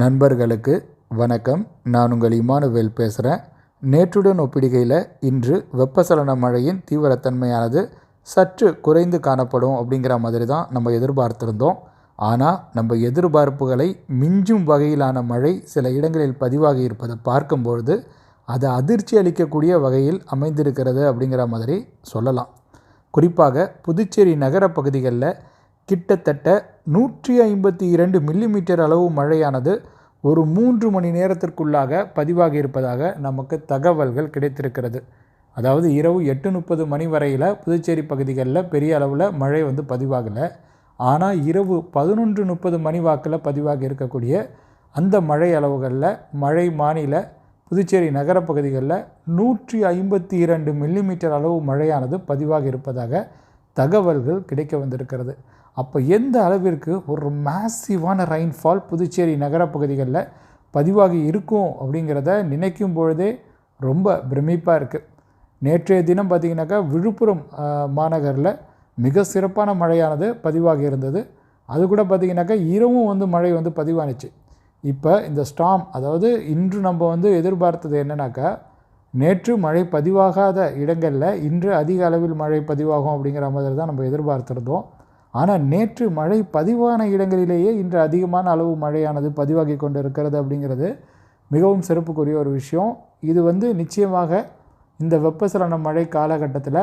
நண்பர்களுக்கு வணக்கம். நான் உங்கள் இமானுவேல் பேசுகிறேன் நேற்றுடன் ஒப்பிடுகையில் இன்று வெப்பசலன மழையின் தீவிரத்தன்மையானது சற்று குறைந்து காணப்படும் அப்படிங்கிற மாதிரி தான் நம்ம எதிர்பார்த்திருந்தோம். ஆனால் நம்ம எதிர்பார்ப்புகளை மிஞ்சும் வகையிலான மழை சில இடங்களில் பதிவாகி இருப்பதை பார்க்கும்பொழுது அது அதிர்ச்சி அளிக்கக்கூடிய வகையில் அமைந்திருக்கிறது அப்படிங்கிற மாதிரி சொல்லலாம். குறிப்பாக புதுச்சேரி நகர பகுதிகளில் கிட்டத்தட்ட நூற்றி ஐம்பத்தி இரண்டு மில்லிமீட்டர் அளவு மழையானது ஒரு மூன்று மணி நேரத்திற்குள்ளாக பதிவாகி இருப்பதாக நமக்கு தகவல்கள் கிடைத்திருக்கிறது. அதாவது இரவு எட்டு முப்பது மணி வரையில் புதுச்சேரி பகுதிகளில் பெரிய அளவில் மழை வந்து பதிவாகலை. ஆனால் இரவு பதினொன்று முப்பது மணி வாக்கில் பதிவாகி இருக்கக்கூடிய அந்த மழை அளவுகளில் மழை மாநில புதுச்சேரி நகர பகுதிகளில் நூற்றி ஐம்பத்தி இரண்டு மில்லிமீட்டர் அளவு மழையானது பதிவாகி இருப்பதாக தகவல்கள் கிடைக்க வந்திருக்கிறது. அப்போ எந்த அளவிற்கு ஒரு மேசிவான ரெயின்ஃபால் புதுச்சேரி நகர பகுதிகளில் பதிவாகி இருக்கும் அப்படிங்கிறத நினைக்கும் பொழுதே ரொம்ப பிரமிப்பாக இருக்குது நேற்றைய தினம் பார்த்திங்கனாக்கா விழுப்புரம் மாநகரில் மிக சிறப்பான மழையானது பதிவாகி இருந்தது. அது கூட பார்த்திங்கனாக்கா இரவும் வந்து மழை வந்து பதிவானுச்சு. இப்போ இந்த ஸ்டாம் அதாவது இன்று நம்ம வந்து எதிர்பார்த்தது என்னென்னாக்கா நேற்று மழை பதிவாகாத இடங்களில் இன்று அதிக அளவில் மழை பதிவாகும் அப்படிங்கிற மாதிரி தான் நம்ம எதிர்பார்த்துருந்தோம். ஆனால் நேற்று மழை பதிவான இடங்களிலேயே இன்று அதிகமான அளவு மழையானது பதிவாகி கொண்டு இருக்கிறது அப்படிங்கிறது மிகவும் சிறப்புக்குரிய ஒரு விஷயம். இது வந்து நிச்சயமாக இந்த வெப்பசலன மழை காலகட்டத்தில்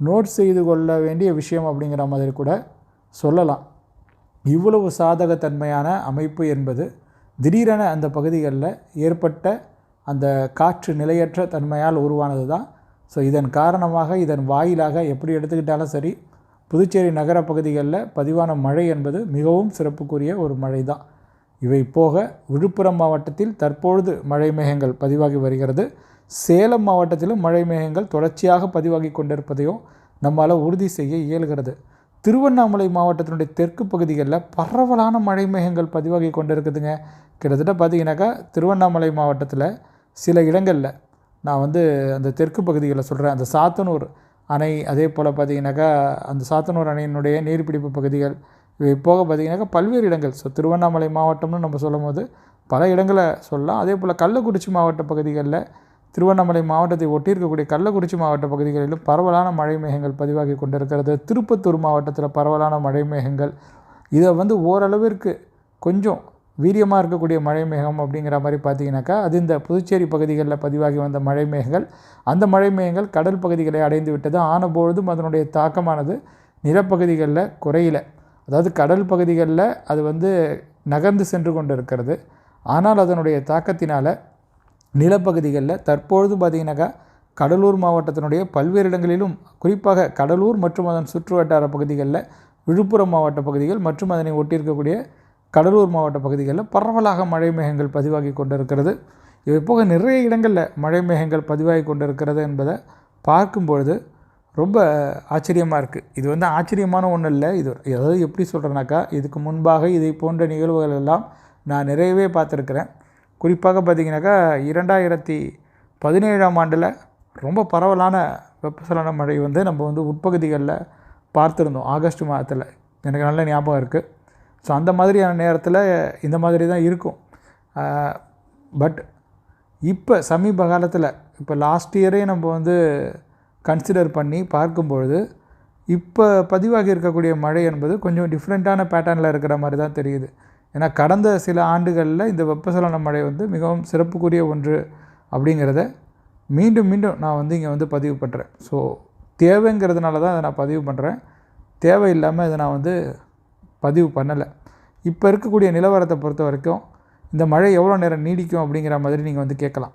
நோட் செய்து கொள்ள வேண்டிய விஷயம் அப்படிங்கிற மாதிரி கூட சொல்லலாம். இவ்வளவு சாதகத்தன்மையான அமைப்பு என்பது திடீரென அந்த பகுதிகளில் ஏற்பட்ட அந்த காற்று நிலையற்ற தன்மையால் உருவானது தான். ஸோ இதன் காரணமாக இதன் வாயிலாக எப்படி எடுத்துக்கிட்டாலும் சரி புதுச்சேரி நகர பகுதிகளில் பதிவான மழை என்பது மிகவும் சிறப்புக்குரிய ஒரு மழை தான் இவை போக விழுப்புரம் மாவட்டத்தில் தற்பொழுது மழை மேகங்கள் பதிவாகி வருகிறது. சேலம் மாவட்டத்திலும் மழை மேகங்கள் தொடர்ச்சியாக பதிவாகி கொண்டிருப்பதையும் நம்மால் உறுதி செய்ய இயல்கிறது. திருவண்ணாமலை மாவட்டத்தினுடைய தெற்கு பகுதிகளில் பரவலான மழை மேகங்கள் பதிவாகி கொண்டிருக்குதுங்க. கிட்டத்தட்ட பார்த்தீங்கன்னாக்கா திருவண்ணாமலை மாவட்டத்தில் சில இடங்களில் நான் வந்து அந்த தெற்கு பகுதிகளில் சொல்கிறேன் அந்த சாத்தனூர் அணை அதே போல் பார்த்திங்கனாக்கா அந்த சாத்தனூர் அணையினுடைய நீர்பிடிப்பு பகுதிகள் இவை போக பார்த்திங்கனாக்கா பல்வேறு இடங்கள். ஸோ திருவண்ணாமலை மாவட்டம்னு நம்ம சொல்லும் போது பல இடங்களை சொல்லலாம். அதே போல் கள்ளக்குறிச்சி மாவட்ட பகுதிகளில் திருவண்ணாமலை மாவட்டத்தை ஒட்டி இருக்கக்கூடிய கள்ளக்குறிச்சி மாவட்ட பகுதிகளிலும் பரவலான மழை மேகங்கள் பதிவாகி கொண்டிருக்கிறது. திருப்பத்தூர் மாவட்டத்தில் பரவலான மழை மேகங்கள் இதை வந்து ஓரளவிற்கு கொஞ்சம் வீரியமாக இருக்கக்கூடிய மழை மேகம் அப்படிங்கிற மாதிரி பார்த்தீங்கன்னாக்கா அது இந்த புதுச்சேரி பகுதிகளில் பதிவாகி வந்த மழை மேகங்கள் அந்த மழை மேகங்கள் கடல் பகுதிகளை அடைந்து விட்டது. ஆனபொழுதும் அதனுடைய தாக்கமானது நிலப்பகுதிகளில் குறையில. அதாவது கடல் பகுதிகளில் அது வந்து நகர்ந்து சென்று கொண்டு இருக்கிறது ஆனால் அதனுடைய தாக்கத்தினால் நிலப்பகுதிகளில் தற்பொழுது பார்த்திங்கனாக்கா கடலூர் மாவட்டத்தினுடைய பல்வேறு இடங்களிலும் குறிப்பாக கடலூர் மற்றும் அதன் சுற்று வட்டார பகுதிகளில் விழுப்புரம் மாவட்ட பகுதிகள் மற்றும் அதனை ஒட்டியிருக்கக்கூடிய கடலூர் மாவட்ட பகுதிகளில் பரவலாக மழை மேகங்கள் பதிவாகி கொண்டிருக்கிறது. இவை போக நிறைய இடங்களில் மழை மேகங்கள் பதிவாகி கொண்டிருக்கிறது என்பதை பார்க்கும்பொழுது ரொம்ப ஆச்சரியமாக இருக்குது இது வந்து ஆச்சரியமான ஒன்றும் இல்லை. இது அதாவது எப்படி சொல்கிறேனாக்கா இதுக்கு முன்பாக இதை போன்ற நிகழ்வுகள் எல்லாம் நான் நிறையவே பார்த்துருக்குறேன். குறிப்பாக பார்த்திங்கனாக்கா இரண்டாயிரத்தி பதினேழாம் ஆண்டில் ரொம்ப பரவலான வெப்பசலன மழை வந்து நம்ம வந்து உட்பகுதிகளில் பார்த்துருந்தோம். ஆகஸ்ட் மாதத்தில். எனக்கு நல்ல ஞாபகம் இருக்குது ஸோ அந்த மாதிரியான நேரத்தில் இந்த மாதிரி தான் இருக்கும். பட் இப்போ சமீப காலத்தில் இப்போ லாஸ்ட் இயரே நம்ம வந்து கன்சிடர் பண்ணி பார்க்கும்பொழுது இப்போ பதிவாகி இருக்கக்கூடிய மழை என்பது கொஞ்சம் டிஃப்ரெண்ட்டான பேட்டர்னில் இருக்கிற மாதிரி தான் தெரியுது. ஏன்னா கடந்த சில ஆண்டுகளில் இந்த வெப்பசலன மழை வந்து மிகவும் சிறப்புக்குரிய ஒன்று அப்படிங்கிறத மீண்டும் மீண்டும் நான் வந்து இங்கே வந்து பதிவு பண்ணுறேன் ஸோ தேவைங்கிறதுனால தான் அதை நான் பதிவு பண்ணுறேன் தேவையில்லாமல் இதை நான் வந்து பதிவு பண்ணலை. இப்போ இருக்கக்கூடிய நிலவரத்தை பொறுத்த வரைக்கும் இந்த மழை எவ்வளோ நேரம் நீடிக்கும் அப்படிங்கிற மாதிரி நீங்கள் வந்து கேட்கலாம்.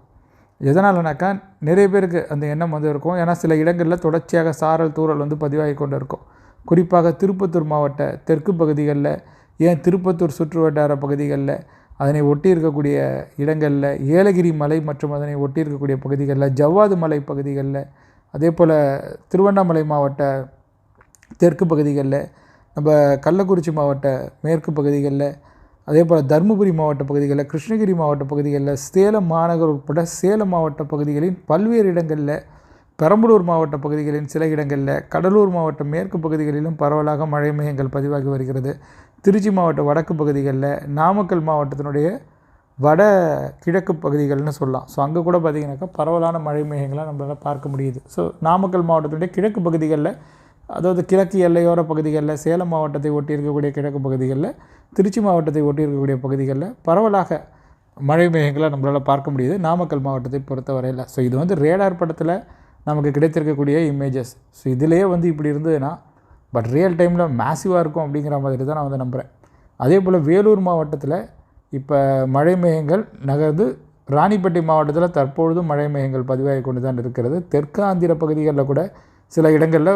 எதனாலனாக்கா நிறைய பேருக்கு அந்த எண்ணம் வந்து இருக்கும். ஏன்னா சில இடங்களில் தொடர்ச்சியாக சாரல் தூரல் வந்து பதிவாகி கொண்டு இருக்கும். குறிப்பாக திருப்பத்தூர் மாவட்ட தெற்கு பகுதிகளில் ஏன் திருப்பத்தூர் சுற்று வட்டார பகுதிகளில் அதனை ஒட்டி இருக்கக்கூடிய இடங்களில் ஏலகிரி மலை மற்றும் அதனை ஒட்டி இருக்கக்கூடிய பகுதிகளில் ஜவ்வாது மலை பகுதிகளில் அதே போல் திருவண்ணாமலை மாவட்ட தெற்கு பகுதிகளில் நம்ம கள்ளக்குறிச்சி மாவட்ட மேற்கு பகுதிகளில் அதே போல் தருமபுரி மாவட்ட பகுதிகளில் கிருஷ்ணகிரி மாவட்ட பகுதிகளில் சேலம் மாநகர் உட்பட சேலம் மாவட்ட பகுதிகளின் பல்வேறு இடங்களில் பெரம்பலூர் மாவட்ட பகுதிகளின் சில இடங்களில் கடலூர் மாவட்ட மேற்கு பகுதிகளிலும் பரவலாக மழை மேகங்கள் பதிவாகி வருகிறது. திருச்சி மாவட்ட வடக்கு பகுதிகளில் நாமக்கல் மாவட்டத்தினுடைய வட கிழக்கு பகுதிகள்னு சொல்லலாம். ஸோ அங்கே கூட பார்த்திங்கனாக்கா பரவலான மழை மேகங்களாக நம்மளால் பார்க்க முடியுது. ஸோ நாமக்கல் மாவட்டத்தினுடைய கிழக்கு பகுதிகளில் அதாவது கிழக்கு எல்லையோர பகுதிகளில் சேலம் மாவட்டத்தை ஒட்டி இருக்கக்கூடிய கிழக்கு பகுதிகளில் திருச்சி மாவட்டத்தை ஒட்டி இருக்கக்கூடிய பகுதிகளில் பரவலாக மழை மேகங்களை நம்மளால் பார்க்க முடியுது. நாமக்கல் மாவட்டத்தை பொறுத்தவரையில். ஸோ இது வந்து ரேடார் படத்தில் நமக்கு கிடைத்திருக்கக்கூடிய இமேஜஸ் ஸோ இதிலேயே வந்து இப்படி இருந்ததுன்னா பட் ரியல் டைமில் மேசிவாக இருக்கும் அப்படிங்கிற மாதிரி தான் நான் வந்து நம்புகிறேன் அதே போல் வேலூர் மாவட்டத்தில் இப்போ மழை மேகங்கள் நகர்ந்து ராணிப்பேட்டை மாவட்டத்தில் தற்பொழுதும் மழை மேகங்கள் பதிவாகி கொண்டு தான் இருக்கிறது. தெற்கு ஆந்திர பகுதிகளில் கூட சில இடங்களில்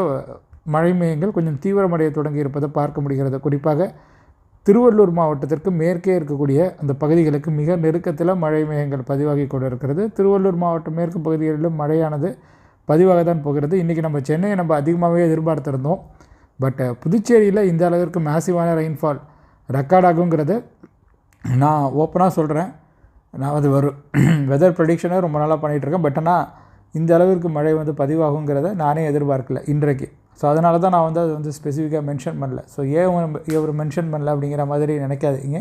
மழை மேகங்கள் கொஞ்சம் தீவிரமடைய தொடங்கி இருப்பதை பார்க்க முடிகிறது. குறிப்பாக திருவள்ளூர் மாவட்டத்திற்கு மேற்கே இருக்கக்கூடிய அந்த பகுதிகளுக்கு மிக நெருக்கத்தில் மழை மேகங்கள் பதிவாகி கொண்டு இருக்கிறது திருவள்ளூர் மாவட்டம் மேற்கு பகுதிகளிலும் மழையானது பதிவாக தான் போகிறது. இன்றைக்கி நம்ம சென்னையை நம்ம அதிகமாகவே எதிர்பார்த்துருந்தோம். பட் புதுச்சேரியில் இந்த அளவிற்கு மேசிவான ரெயின்ஃபால் ரெக்கார்ட் ஆகுங்கிறது நான் ஓப்பனாக சொல்கிறேன் நான் அது வரும் வெதர் ப்ரடிக்ஷனை ரொம்ப நாளாக பண்ணிகிட்ருக்கேன் பட் ஆனால் இந்த அளவிற்கு மழை வந்து பதிவாகுங்கிறத நானே எதிர்பார்க்கல இன்றைக்கு. ஸோ அதனால தான் நான் வந்து அது வந்து ஸ்பெசிஃபிக்காக மென்ஷன் பண்ணல. ஸோ ஏன் இவர் மென்ஷன் பண்ணல அப்படிங்கிற மாதிரி நினைக்காதீங்க.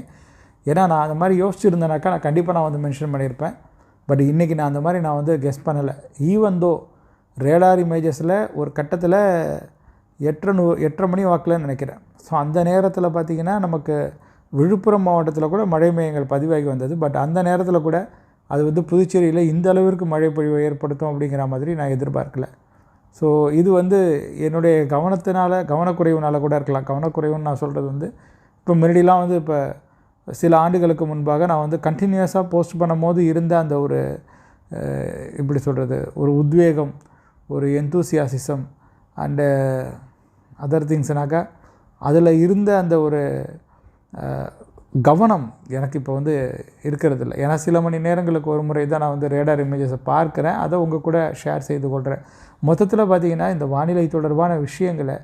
ஏன்னா நான் அந்த மாதிரி யோசிச்சுருந்தேனாக்கா நான் கண்டிப்பாக நான் வந்து மென்ஷன் பண்ணியிருப்பேன் பட் இன்றைக்கி நான் அந்த மாதிரி நான் வந்து கெஸ் பண்ணலை. ஈவன் தோ ரேடார் இமேஜஸில் ஒரு கட்டத்தில் எட்டரை நூ எட்டரை மணி வாக்கில்னு நினைக்கிறேன். ஸோ அந்த நேரத்தில் பார்த்திங்கன்னா நமக்கு விழுப்புரம் மாவட்டத்தில் கூட மழை மையங்கள் பதிவாகி வந்தது. பட் அந்த நேரத்தில் கூட அது வந்து புதுச்சேரியில் இந்த அளவிற்கு மழை பொழிவை ஏற்படுத்தும் அப்படிங்கிற மாதிரி நான் எதிர்பார்க்கலை. ஸோ இது வந்து என்னுடைய கவனத்தினால கவனக்குறைவுனால் கூட இருக்கலாம். கவனக்குறைவுன்னு நான் சொல்கிறது வந்து இப்போ முன்னாடிலாம் வந்து இப்போ சில ஆண்டுகளுக்கு முன்பாக நான் வந்து கண்டினியூஸாக போஸ்ட் பண்ணும்போது இருந்த அந்த ஒரு எப்படி சொல்கிறது ஒரு உத்வேகம் ஒரு எந்தூசியாசிசம் அண்டு அதர் திங்ஸ்னாக்கா அதில் இருந்த அந்த ஒரு கவனம் எனக்கு இப்போ வந்து இருக்கிறது இல்லை. ஏன்னா சில மணி நேரங்களுக்கு ஒரு முறை தான் நான் வந்து ரேடார் இமேஜஸை பார்க்குறேன். அதை உங்கள் கூட ஷேர் செய்து கொள்கிறேன் மொத்தத்தில் பார்த்திங்கன்னா இந்த வானிலை தொடர்பான விஷயங்களை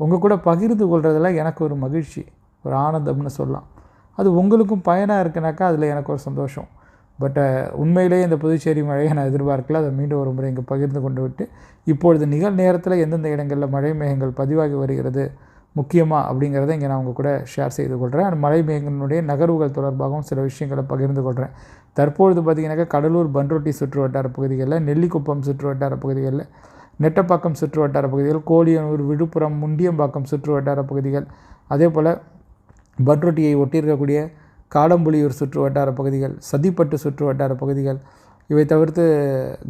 உங்கள் கூட பகிர்ந்து கொள்கிறதுல எனக்கு ஒரு மகிழ்ச்சி ஒரு ஆனந்தம்னு சொல்லலாம். அது உங்களுக்கும் பயனாக இருக்குனாக்கா அதில் எனக்கு ஒரு சந்தோஷம். பட் உண்மையிலேயே இந்த புதுச்சேரி மழையை நான் எதிர்பார்க்கல. அதை மீண்டும் ஒரு முறை இங்கே பகிர்ந்து கொண்டு விட்டு இப்பொழுது நிகழ் நேரத்தில் எந்தெந்த இடங்களில் மழை மேகங்கள் பதிவாகி வருகிறது முக்கியமாக அப்படிங்கிறத இங்கே நான் உங்கள் கூட ஷேர் செய்து கொள்கிறேன் அண்ட் மழை மேகங்களுடைய நகர்வுகள் தொடர்பாகவும் சில விஷயங்களை பகிர்ந்து கொள்கிறேன் தற்பொழுது பார்த்திங்கனாக்கா கடலூர் பன்ரொட்டி சுற்று வட்டார பகுதிகளில் நெல்லிக்குப்பம் சுற்று வட்டார பகுதிகளில் நெட்டப்பாக்கம் சுற்று வட்டார பகுதிகள் கோழியனூர் விழுப்புரம் முண்டியம்பாக்கம் சுற்று வட்டார பகுதிகள் அதே போல் பன்ருட்டியை ஒட்டியிருக்கக்கூடிய காடம்புலியூர் சுற்று வட்டார பகுதிகள் சதிப்பட்டு சுற்று வட்டார பகுதிகள் இவை தவிர்த்து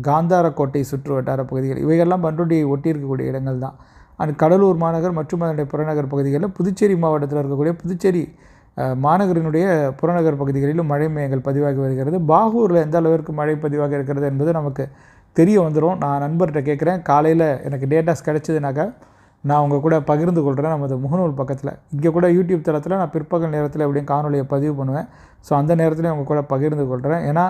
காந்தாரக்கோட்டை சுற்று வட்டார பகுதிகள் இவைகள்லாம் பன்ருட்டியை ஒட்டியிருக்கக்கூடிய இடங்கள் தான். அண்ட் கடலூர் மாநகர் மற்றும் அதனுடைய புறநகர் பகுதிகளில் புதுச்சேரி மாவட்டத்தில் இருக்கக்கூடிய புதுச்சேரி மாநகரினுடைய புறநகர் பகுதிகளிலும் மழை மையங்கள் பதிவாகி வருகிறது. பாகூரில் எந்த அளவிற்கு மழை பதிவாக இருக்கிறது என்பது நமக்கு தெரிய வந்துடும் நான் நண்பர்கிட்ட கேட்குறேன் காலையில் எனக்கு டேட்டாஸ் கிடச்சிதுனாக்கா நான் உங்கள் கூட பகிர்ந்து கொள்கிறேன் நமது முகநூல் பக்கத்தில். இங்கே கூட யூடியூப் தளத்தில் நான் பிற்பகல் நேரத்தில் எப்படியும் காணொலியை பதிவு பண்ணுவேன். ஸோ அந்த நேரத்துலையும் உங்கள் கூட பகிர்ந்து கொள்கிறேன் ஏன்னா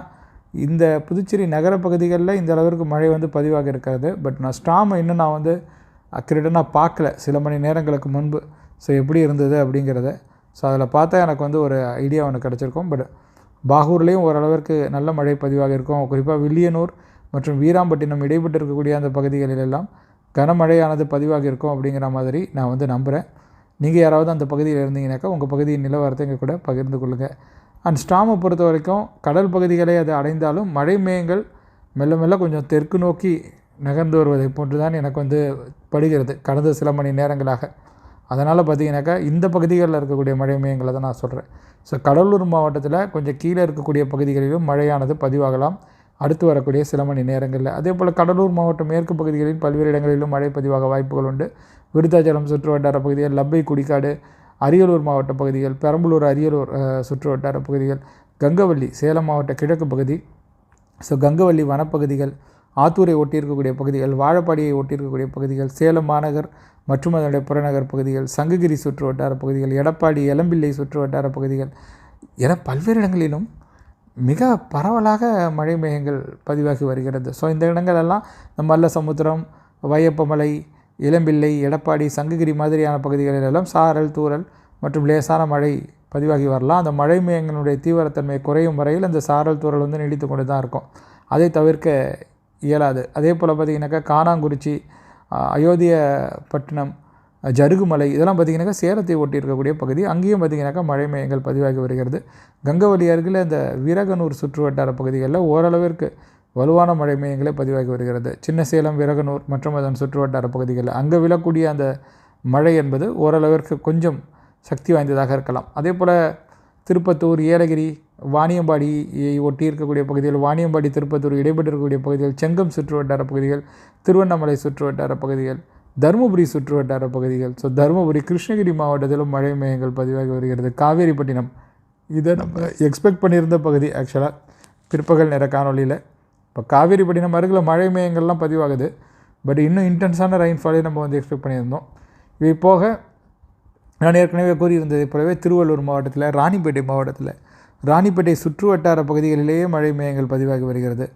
இந்த புதுச்சேரி நகர பகுதிகளில் இந்த அளவிற்கு மழை வந்து பதிவாக இருக்காது. பட் நான் ஸ்டாமை இன்னும் நான் வந்து அக்யூரேட்டாக நான் பார்க்கல. சில மணி நேரங்களுக்கு முன்பு. ஸோ எப்படி இருந்தது அப்படிங்கிறத. ஸோ அதில் பார்த்தா எனக்கு வந்து ஒரு ஐடியா ஒன்று கிடச்சிருக்கும். பட் பாகூர்லேயும் ஓரளவிற்கு நல்ல மழை பதிவாக இருக்கும். குறிப்பாக வில்லியனூர் மற்றும் வீராம்பட்டினம் இடைப்பட்டு இருக்கக்கூடிய அந்த பகுதிகளிலெல்லாம் கனமழையானது பதிவாக இருக்கும் அப்படிங்கிற மாதிரி நான் வந்து நம்புகிறேன் நீங்கள் யாராவது அந்த பகுதியில் இருந்தீங்கனாக்கா உங்கள் பகுதியின் நிலவரத்தை இங்கே கூட பகிர்ந்து கொள்ளுங்கள் அண்ட் ஸ்டாமை பொறுத்த வரைக்கும் கடல் பகுதிகளை அது அடைந்தாலும் மழை மேயங்கள் மெல்ல மெல்ல கொஞ்சம் தெற்கு நோக்கி நகர்ந்து வருவதை போன்று தான் எனக்கு வந்து படுகிறது கடந்த சில மணி நேரங்களாக. அதனால் பார்த்தீங்கன்னாக்கா இந்த பகுதிகளில் இருக்கக்கூடிய மழை மையங்களை தான் நான் சொல்கிறேன் ஸோ கடலூர் மாவட்டத்தில் கொஞ்சம் கீழே இருக்கக்கூடிய பகுதிகளிலும் மழையானது பதிவாகலாம். அடுத்து வரக்கூடிய சில மணி நேரங்களில். அதே போல் கடலூர் மாவட்டம் மேற்கு பகுதிகளில் பல்வேறு இடங்களிலும் மழை பதிவாக வாய்ப்புகள் உண்டு. விருத்தாச்சலம் சுற்று வட்டார பகுதிகள் லப்பை குடிக்காடு அரியலூர் மாவட்ட பகுதிகள் பெரம்பலூர் அரியலூர் சுற்று வட்டார பகுதிகள் கங்கவள்ளி சேலம் மாவட்ட கிழக்கு பகுதி ஸோ கங்கவள்ளி வனப்பகுதிகள் ஆத்தூரை ஒட்டியிருக்கக்கூடிய பகுதிகள் வாழப்பாடியை ஒட்டியிருக்கக்கூடிய பகுதிகள் சேலம் மாநகர் மற்றும் அதனுடைய புறநகர் பகுதிகள் சங்ககிரி சுற்று வட்டார பகுதிகள் எடப்பாடி எலம்பிள்ளை சுற்று வட்டார பகுதிகள் என பல்வேறு இடங்களிலும் மிக பரவலாக மழை மேகங்கள் பதிவாகி வருகிறது. ஸோ இந்த இடங்கள் எல்லாம் இந்த மல்ல சமுத்திரம் வையப்பமலை இளம்பிள்ளை எடப்பாடி சங்ககிரி மாதிரியான பகுதிகளிலெல்லாம் சாரல் தூரல் மற்றும் லேசான மழை பதிவாகி வரலாம். அந்த மழை மேகங்களுடைய தீவிரத்தன்மை குறையும் வரையில் அந்த சாரல் தூரல் வந்து நீடித்து கொண்டு தான் இருக்கும். அதை தவிர்க்க இயலாது. அதே போல் பார்த்திங்கனாக்கா காணாங்குறிச்சி அயோத்திய பட்டினம் ஜருகுமலை இதெல்லாம் பார்த்திங்கனாக்கா சேலத்தை ஒட்டி இருக்கக்கூடிய பகுதி. அங்கேயும் பார்த்திங்கனாக்கா மழை மையங்கள் பதிவாகி வருகிறது. கங்கவலி அருகில் இந்த வீரகனூர் சுற்று வட்டார பகுதிகளில் ஓரளவிற்கு வலுவான மழை மையங்களே பதிவாகி வருகிறது. சின்ன சேலம் வீரகனூர் மற்றும் அதன் சுற்று வட்டார பகுதிகளில் அங்கே விழக்கூடிய அந்த மழை என்பது ஓரளவிற்கு கொஞ்சம் சக்தி வாய்ந்ததாக இருக்கலாம். அதே போல் திருப்பத்தூர் ஏலகிரி வாணியம்பாடியை ஒட்டி இருக்கக்கூடிய பகுதிகள் வாணியம்பாடி திருப்பத்தூர் இடைப்பட்டு இருக்கக்கூடிய பகுதிகள் செங்கம் சுற்று வட்டார பகுதிகள் திருவண்ணாமலை சுற்று வட்டார பகுதிகள் தருமபுரி சுற்று வட்டார பகுதிகள். ஸோ தருமபுரி கிருஷ்ணகிரி மாவட்டத்திலும் மழை மையங்கள் பதிவாகி வருகிறது. காவேரிப்பட்டினம் இதை நம்ம எக்ஸ்பெக்ட் பண்ணியிருந்த பகுதி ஆக்சுவலாக பிற்பகல் நேர காணொலியில் இப்போ காவேரிப்பட்டினம் அருகில் மழை மையங்கள்லாம் பதிவாகுது. பட் இன்னும் இன்டென்ஸான ரெயின்ஃபாலே நம்ம வந்து எக்ஸ்பெக்ட் பண்ணியிருந்தோம். இவை போக நான் ஏற்கனவே கூறியிருந்ததை போலவே திருவள்ளூர் மாவட்டத்தில் ராணிப்பேட்டை மாவட்டத்தில் ராணிப்பேட்டை சுற்று வட்டார பகுதிகளிலேயே மழை மையங்கள் பதிவாகி வருகிறது.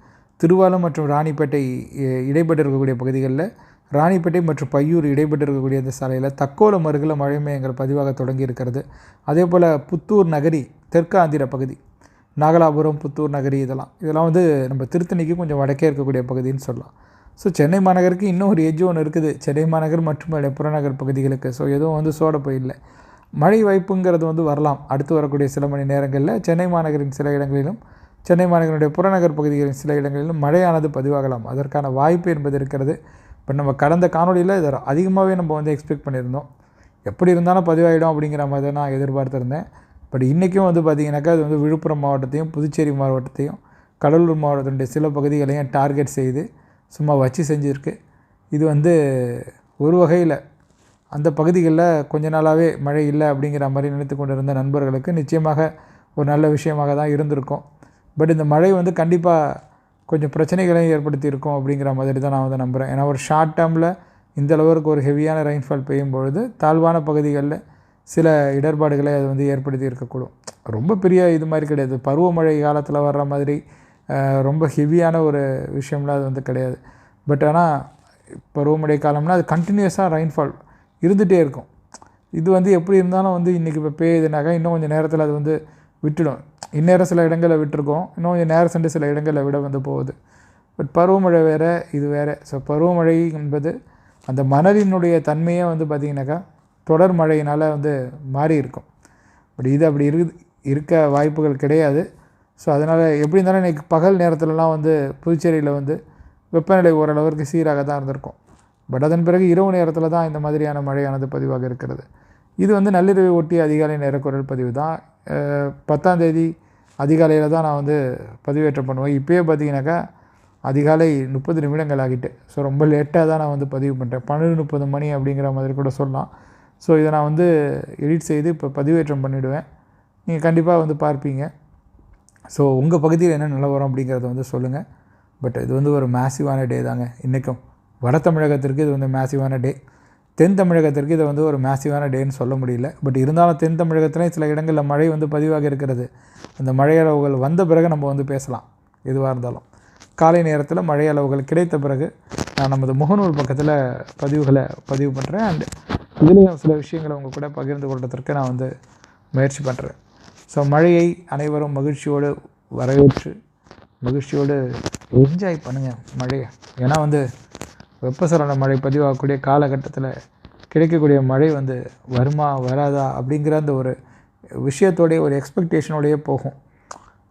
திருவாலம் மற்றும் ராணிப்பேட்டை இடைப்பட்டு இருக்கக்கூடிய பகுதிகளில் ராணிப்பேட்டை மற்றும் பையூர் இடைப்பட்டு இருக்கக்கூடிய இந்த சாலையில் தக்கோலம் அருகில் மழை மையங்கள் பதிவாக தொடங்கி இருக்கிறது அதே போல் புத்தூர் நகரி தெற்கு ஆந்திர பகுதி நாகலாபுரம் புத்தூர் நகரி இதெல்லாம். இதெல்லாம் வந்து நம்ம திருத்தணிக்கு கொஞ்சம் வடக்கே இருக்கக்கூடிய பகுதின்னு சொல்லலாம். ஸோ சென்னை மாநகருக்கு இன்னும் ஒரு எஜ்ஜு ஒன்று இருக்குது. சென்னை மாநகர் மற்றும் புறநகர் பகுதிகளுக்கு. ஸோ எதுவும் வந்து சோட போயில்லை மழை வாய்ப்புங்கிறது வந்து வரலாம். அடுத்து வரக்கூடிய சில மணி நேரங்களில் சென்னை மாநகரின் சில இடங்களிலும் சென்னை மாநகரினுடைய புறநகர் பகுதிகளின் சில இடங்களிலும் மழையானது பதிவாகலாம். அதற்கான வாய்ப்பு என்பது இருக்கிறது. இப்போ நம்ம கடந்த காணொலியில் இதை அதிகமாகவே நம்ம வந்து எக்ஸ்பெக்ட் பண்ணியிருந்தோம். எப்படி இருந்தாலும் பதிவாகிடும் அப்படிங்கிற மாதிரி தான் நான் எதிர்பார்த்துருந்தேன். பட் இன்றைக்கும் வந்து பார்த்திங்கனாக்கா அது வந்து விழுப்புரம் மாவட்டத்தையும் புதுச்சேரி மாவட்டத்தையும் கடலூர் மாவட்டத்தினுடைய சில பகுதிகளையும் டார்கெட் செய்து சும்மா வச்சு செஞ்சுருக்கு. இது வந்து ஒரு வகையில் அந்த பகுதிகளில் கொஞ்ச நாளாகவே மழை இல்லை அப்படிங்கிற மாதிரி நினைத்து கொண்டிருந்த நண்பர்களுக்கு நிச்சயமாக ஒரு நல்ல விஷயமாக தான் இருந்திருக்கும். பட் இந்த மழை வந்து கண்டிப்பாக கொஞ்சம் பிரச்சனைகளையும் ஏற்படுத்தியிருக்கும் அப்படிங்கிற மாதிரி தான் நான் வந்து நம்புகிறேன் ஏன்னா ஒரு ஷார்ட் டேர்மில் இந்த அளவுக்கு ஒரு ஹெவியான ரெயின்ஃபால் பெய்யும் பொழுது தாழ்வான பகுதிகளில் சில இடர்பாடுகளை அது வந்து ஏற்படுத்தி இருக்கக்கூடும் ரொம்ப பெரிய இது மாதிரி கிடையாது. பருவமழை காலத்தில் வர்ற மாதிரி ரொம்ப ஹெவியான ஒரு விஷயம்லாம் அது வந்து கிடையாது. பட் ஆனால் பருவமழை காலம்னா அது கண்டினியூஸாக ரெயின்ஃபால் இருந்துகிட்டே இருக்கும். இது வந்து எப்படி இருந்தாலும் வந்து இன்றைக்கி இப்போ பெய்யுதுனாக்கா இன்னும் கொஞ்சம் நேரத்தில் அது வந்து விட்டுடும். இந்நேரம் சில இடங்களில் விட்டுருக்கோம். இன்னும் கொஞ்சம் நேரம் சென்று சில இடங்களில் விட வந்து போகுது. பட் பருவமழை வேறு இது வேறு. ஸோ பருவமழை என்பது அந்த மணலினுடைய தன்மையே வந்து பார்த்திங்கனாக்கா தொடர் மழையினால் வந்து மாறி இருக்கும். பட் இது அப்படி இரு இருக்க வாய்ப்புகள் கிடையாது. ஸோ அதனால் எப்படி இருந்தாலும் இன்றைக்கி பகல் நேரத்துலலாம் வந்து புதுச்சேரியில் வந்து வெப்பநிலை ஓரளவிற்கு சீராக தான் இருந்திருக்கும். பட் அதன் பிறகு இரவு நேரத்தில் தான் இந்த மாதிரியான மழையானது பதிவாக இருக்கிறது. இது வந்து நள்ளிரவை ஒட்டி அதிகாலை நேர குரல் பதிவு தான். பத்தாந்தேதி அதிகாலையில் தான் நான் வந்து பதிவேற்றம் பண்ணுவேன். இப்போயே பார்த்தீங்கன்னாக்கா அதிகாலை முப்பது நிமிடங்கள் ஆகிட்டு. ஸோ ரொம்ப லேட்டாக தான் நான் வந்து பதிவு பண்ணுறேன் பன்னெண்டு முப்பது மணி அப்படிங்கிற மாதிரி கூட சொல்லலாம். ஸோ இதை நான் வந்து எடிட் செய்து இப்போ பதிவேற்றம் பண்ணிவிடுவேன் நீங்கள் கண்டிப்பாக வந்து பார்ப்பீங்க. ஸோ உங்கள் பகுதியில் என்ன நிலவரம் அப்படிங்கிறத வந்து சொல்லுங்கள் பட் இது வந்து ஒரு மேசிவான டே தாங்க. இன்றைக்கும் வட தமிழகத்திற்கு இது வந்து மேசிவான டே தென் தமிழகத்திற்கு இதை வந்து ஒரு மேசிவான டேன்னு சொல்ல முடியல. பட் இருந்தாலும் தென் தமிழகத்துலேயும் சில இடங்களில் மழை வந்து பதிவாக இருக்கிறது. அந்த மழை அளவுகள் வந்த பிறகு நம்ம வந்து பேசலாம். எதுவாக இருந்தாலும். காலை நேரத்தில் மழை அளவுகள் கிடைத்த பிறகு நான் நமது முகநூல் பக்கத்தில் பதிவுகளை பதிவு பண்ணுறேன் அண்ட் இதுலேயும் சில விஷயங்களை உங்கள் கூட பகிர்ந்து கொள்றதற்கு நான் வந்து முயற்சி பண்ணுறேன் ஸோ மழையை அனைவரும் மகிழ்ச்சியோடு வரவேற்று மகிழ்ச்சியோடு என்ஜாய் பண்ணுங்கள் மழையை. ஏன்னா வந்து வெப்பசலன மழை பதிவாகக்கூடிய காலகட்டத்தில் கிடைக்கக்கூடிய மழை வந்து வருமா வராதா அப்படிங்கிற அந்த ஒரு விஷயத்தோடைய ஒரு எக்ஸ்பெக்டேஷனோடையே போகும்.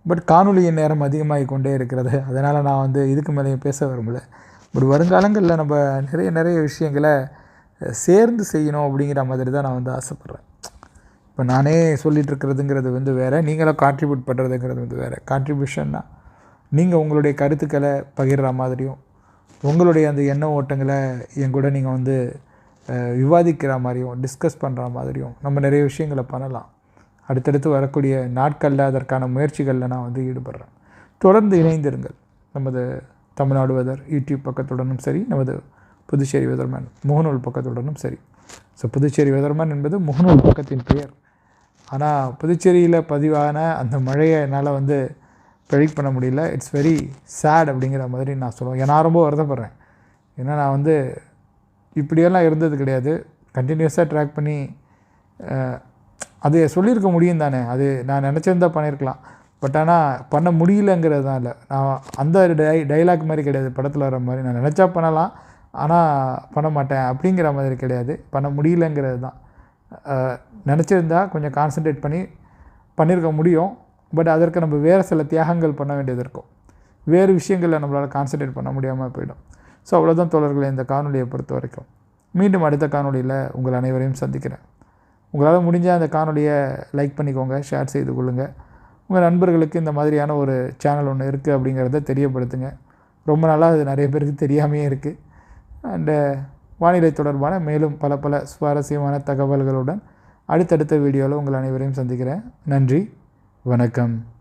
பட் காணொலியின் நேரம் அதிகமாகி கொண்டே இருக்கிறது. அதனால் நான் வந்து இதுக்கு மேலேயும் பேச விரும்பல. பட் வருங்காலங்களில் நம்ம நிறைய நிறைய விஷயங்களை சேர்ந்து செய்யணும் அப்படிங்கிற மாதிரி தான் நான் வந்து ஆசைப்பட்றேன். இப்போ நானே சொல்லிகிட்டு இருக்கிறதுங்கிறது வந்து வேறு நீங்களும் கான்ட்ரிபியூட் பண்ணுறதுங்கிறது வந்து வேறு. கான்ட்ரிபியூஷன்னா நீங்கள் உங்களுடைய கருத்துக்களை பகிர்ற மாதிரியும் உங்களுடைய அந்த எண்ண ஓட்டங்களை என் கூட நீங்கள் வந்து விவாதிக்கிற மாதிரியும் டிஸ்கஸ் பண்ணுற மாதிரியும் நம்ம நிறைய விஷயங்களை பண்ணலாம். அடுத்தடுத்து வரக்கூடிய நாட்களில் அதற்கான முயற்சிகளில் நான் வந்து ஈடுபடுறேன். தொடர்ந்து இணைந்திருங்கள். நமது தமிழ்நாடு வெதர் யூடியூப் பக்கத்துடனும் சரி நமது புதுச்சேரி வெதர்மேன் முகநூல் பக்கத்துடனும் சரி. ஸோ புதுச்சேரி வெதர்மேன் என்பது முகநூல் பக்கத்தின் பெயர். ஆனால் புதுச்சேரியில் பதிவான அந்த மழையை என்னால் வந்து ப்ரெடிக்ட் பண்ண முடியல. இட்ஸ் வெரி சேட் அப்படிங்கிற மாதிரி நான் சொல்லுவேன். ஏன்னா ரொம்ப வருத்தப்படுறேன். ஏன்னா நான் வந்து இப்படியெல்லாம் இருந்தது கிடையாது. கண்டினியூஸாக ட்ராக் பண்ணி அது சொல்லியிருக்க முடியும் தானே. அது நான் நினச்சிருந்தா பண்ணியிருக்கலாம். பட் ஆனால் பண்ண முடியலங்கிறது தான் இல்லை நான் அந்த டை டைலாக் மாதிரி கிடையாது. படத்தில் வர மாதிரி நான் நினச்சா பண்ணலாம். ஆனால் பண்ண மாட்டேன். அப்படிங்கிற மாதிரி கிடையாது. பண்ண முடியலங்கிறது தான். நினச்சிருந்தா கொஞ்சம் கான்சன்ட்ரேட் பண்ணி பண்ணியிருக்க முடியும். பட் அதற்கு நம்ம வேறு சில தியாகங்கள் பண்ண வேண்டியது இருக்கும். வேறு விஷயங்களில் நம்மளால் கான்சன்ட்ரேட் பண்ண முடியாமல் போயிடும். ஸோ அவ்வளோதான் தோழர்களை இந்த காணொலியை பொறுத்த வரைக்கும். மீண்டும் அடுத்த காணொலியில் உங்கள் அனைவரையும் சந்திக்கிறேன். உங்களால் முடிஞ்ச அந்த காணொலியை லைக் பண்ணிக்கோங்க ஷேர் செய்து கொள்ளுங்கள் உங்கள் நண்பர்களுக்கு இந்த மாதிரியான ஒரு சேனல் ஒன்று இருக்குது அப்படிங்கிறத தெரியப்படுத்துங்க. ரொம்ப நாளாக அது நிறைய பேருக்கு தெரியாமையே இருக்குது அண்டு வானிலை தொடர்பான மேலும் பல பல சுவாரஸ்யமான தகவல்களுடன் அடுத்தடுத்த வீடியோவில் உங்கள் அனைவரையும் சந்திக்கிறேன். நன்றி. வணக்கம்.